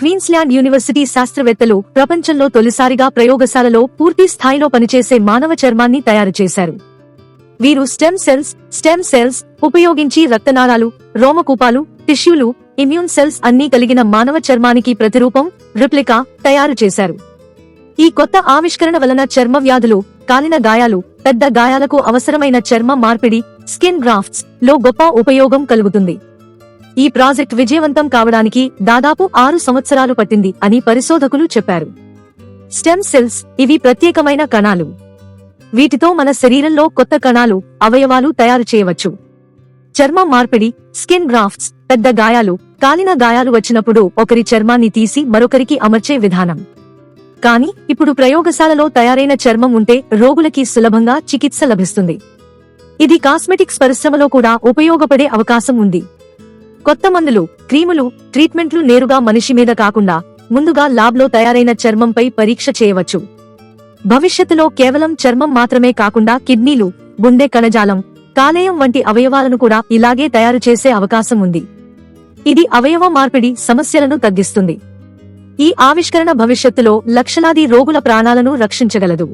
Queensland university శాస్త్రవేత్తలు ప్రపంచంలో తొలిసారిగా ప్రయోగశాలలో పూర్తి స్థాయిలో పనిచేసే మానవ చర్మాన్ని తయారు చేశారు. వీరు స్టెమ్ సెల్స్ స్టెమ్ సెల్స్ ఉపయోగించి రక్తనాళాలు రోమకూపాలు టిష్యూలు ఇమ్యూన్ సెల్స్ అన్నీ కలిగిన మానవ చర్మానికి ప్రతిరూపం రిప్లికా తయారు చేశారు. ఈ కొత్త ఆవిష్కరణ వలన చర్మ వ్యాధులు కాలిన గాయాలు పెద్ద గాయాలకు అవసరమైన చర్మ మార్పిడి స్కిన్ గ్రాఫ్ట్స్లో గొప్ప ఉపయోగం కలుగుతుంది. ఈ ప్రాజెక్ట్ విజయవంతం కావడానికి దాదాపు ఆరు సంవత్సరాలు పట్టింది అని పరిశోధకులు చెప్పారు. స్టెమ్ సెల్స్ ఇవి ప్రత్యేకమైన కణాలు. వీటితో మన శరీరంలో కొత్త కణాలు అవయవాలు తయారు చేయవచ్చు. చర్మ మార్పిడి స్కిన్ గ్రాఫ్ట్స్ పెద్ద గాయాలు కాలిన గాయాలు వచ్చినప్పుడు ఒకరి చర్మాన్ని తీసి మరొకరికి అమర్చే విధానం. కానీ ఇప్పుడు ప్రయోగశాలలో తయారైన చర్మం ఉంటే రోగులకి సులభంగా చికిత్స లభిస్తుంది. ఇది కాస్మెటిక్స్ పరిశ్రమలో కూడా ఉపయోగపడే అవకాశం ఉంది. కొత్త మందులు క్రీములు ట్రీట్మెంట్లు నేరుగా మనిషి మీద కాకుండా ముందుగా ల్యాబ్లో తయారైన చర్మంపై పరీక్ష చేయవచ్చు. భవిష్యత్తులో కేవలం చర్మం మాత్రమే కాకుండా కిడ్నీలు గుండె కణజాలం కాలేయం వంటి అవయవాలను కూడా ఇలాగే తయారు చేసే అవకాశం ఉంది. ఇది అవయవ మార్పిడి సమస్యలను తగ్గిస్తుంది. ఈ ఆవిష్కరణ భవిష్యత్తులో లక్షలాది రోగుల ప్రాణాలను రక్షించగలదు.